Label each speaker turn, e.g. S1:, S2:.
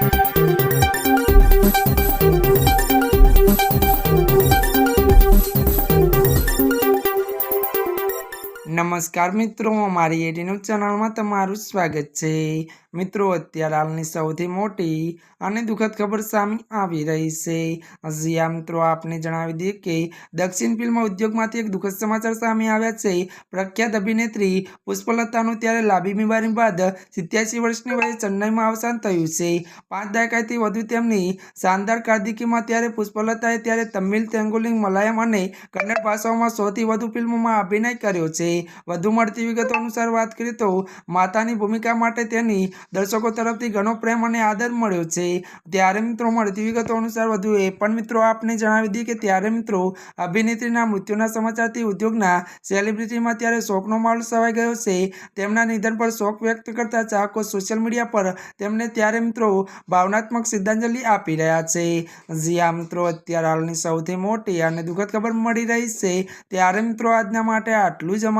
S1: Thank you. નમસ્કાર મિત્રો, અમારી એટી ચેનલમાં તમારું સ્વાગત છે. મિત્રો, અત્યારે હાલની સૌથી મોટી અને દુઃખદ ખબર સામે આવી રહી છે. હજી મિત્રો, આપને જણાવી દઈએ કે દક્ષિણ ફિલ્મ ઉદ્યોગમાંથી એક દુઃખદ સમાચાર સામે આવ્યા છે. પ્રખ્યાત અભિનેત્રી પુષ્પલતાનું ત્યારે લાંબી બીમારી બાદ સિત્યાસી વર્ષની વયે ચેન્નઈમાં અવસાન થયું છે. પાંચ દાયકાથી વધુ તેમની શાનદાર કારકિર્દીમાં ત્યારે પુષ્પલતાએ ત્યારે તમિલ, તેલુગુ, મલયાલમ અને કન્નડ ભાષાઓમાં સૌથી વધુ ફિલ્મોમાં અભિનય કર્યો છે. વધુ મળતી વિગતો અનુસાર વાત કરીએ તો માતાની ભૂમિકા માટે તેની દર્શકો તરફથી ઘણો પ્રેમ અને આદર મળ્યો છે. ત્યારે મિત્રો મળતી વિગતો અનુસાર વધુ એ પણ મિત્રો આપને જણાવી દઈએ કે ત્યારે મિત્રો અભિનેત્રીના મૃત્યુના સમાચારથી ઉદ્યોગના સેલિબ્રિટીમાં ત્યારે શોકનો માહોલ સવાઈ ગયો છે. તેમના નિધન પર શોક વ્યક્ત કરતા ચાહકો સોશિયલ મીડિયા પર તેમને ત્યારે મિત્રો ભાવનાત્મક શ્રદ્ધાંજલિ આપી રહ્યા છે. જી આ મિત્રો, અત્યારે હાલની સૌથી મોટી અને દુઃખદ ખબર મળી રહી છે. ત્યારે મિત્રો આજના માટે આટલું જ